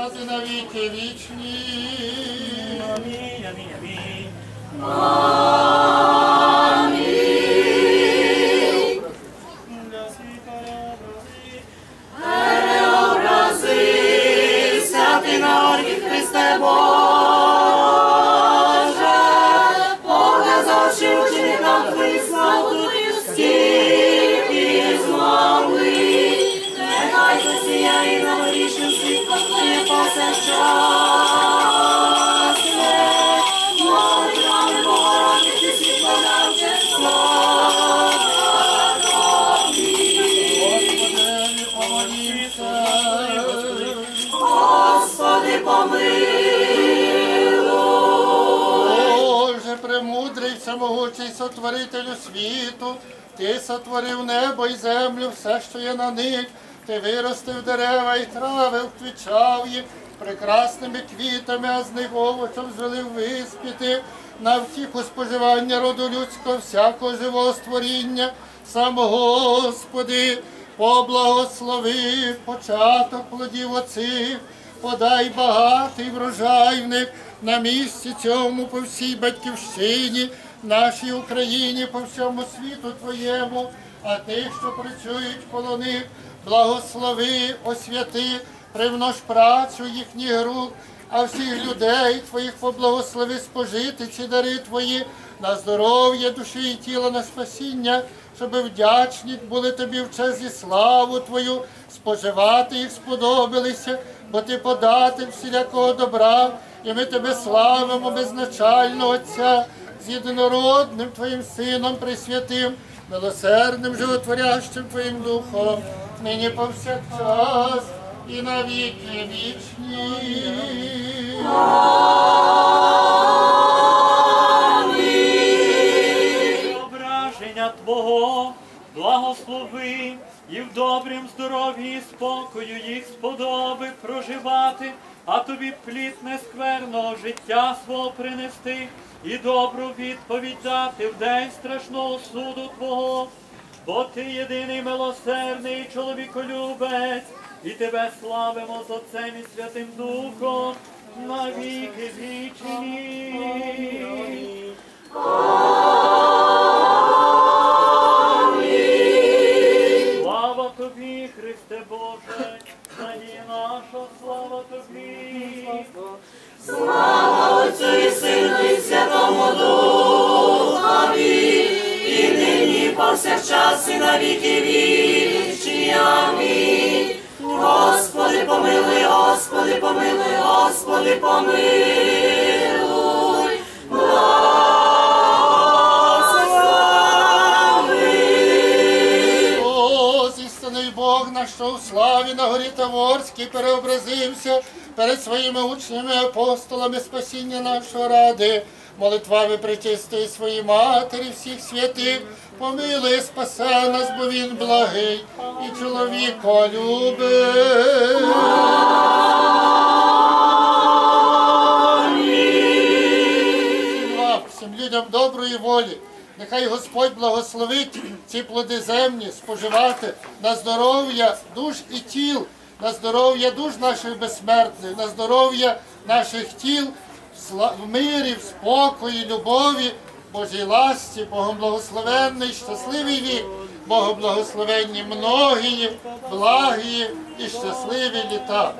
час і на віки вічні. Амінь, амінь, всемогучий сотворителю світу, ти сотворив небо і землю, все, що є на них. Ти виростив дерева і трави, вквічав їх прекрасними квітами, а з них овочем звелив виспіти. На втіху споживання роду людського, всякого живого створіння. Сам Господи, поблагослови початок плодів оцих, подай багатий врожай в них на місці цьому по всій батьківщині, нашій Україні, по всьому світу Твоєму, а тих, що працюють коло них, благослови, освяти, привнож працю їхніх рук, а всіх людей Твоїх поблагослови спожити ці дари Твої на здоров'я душі і тіла, на спасіння, щоб вдячні були тобі в честь і славу Твою, споживати їх сподобалися, бо ти податель всілякого добра, і ми тебе славимо безначально Отця з єдинородним Твоїм Сином Пресвятим, милосердним животворящим Твоїм Духом, нині повсякчас і на віки вічні. Ображення Твого благослови і в добрім здоров'ї і спокою їх сподоби проживати, а тобі плід нескверного життя свого принести і добру відповідь дати в день страшного суду Твого. Бо ти єдиний милосердний чоловіколюбець, і тебе славимо з Отцем і Святим Духом на віки вічні. Слава тобі, Христе Боже, надія наша, слава тобі. Слава Отцю і Сину і Святому і повсякчас і на віки вічні. Амінь. Господи, помилуй, Господи, помилуй, Господи, помилуй. Благослови. О, Бог наш, що у славі на горі Таворській переобразився перед своїми учнями, апостолами спасіння нашого ради, молитвами причистої своїй матері, всіх святих, помилуй, спасе нас, бо він благий і чоловіка любить. Всім людям доброї волі. Нехай Господь благословить ці плоди земні споживати на здоров'я душ і тіл, на здоров'я душ наших безсмертних, на здоров'я наших тіл в мирі, в спокої, любові, Божій ласті, Богом благословенний, щасливий вік, Богом благословенні многії, благії і щасливі літа.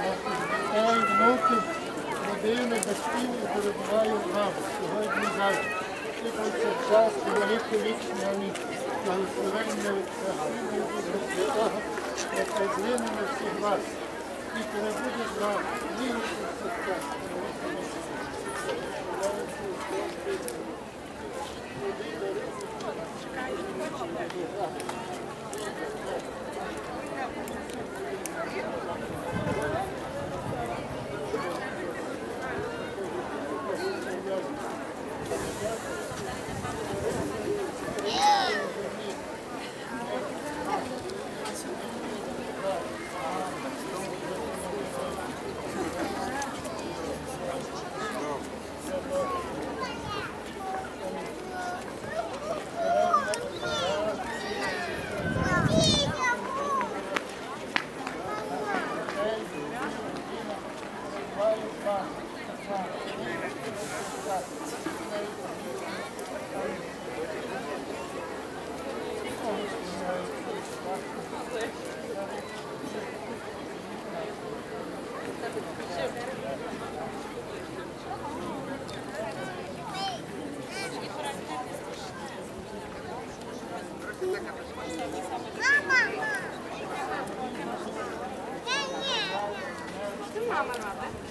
Ela inútil, moderne vestil in poredovajo nam, svoj bližaj. Čekaj se čas, ki bo lepo ličnjeni, da v Slovenije ukrasili in sveta, da se zlenimo vseh vas, ki te ne bude zdrav, miru se srca. सामान वाला है।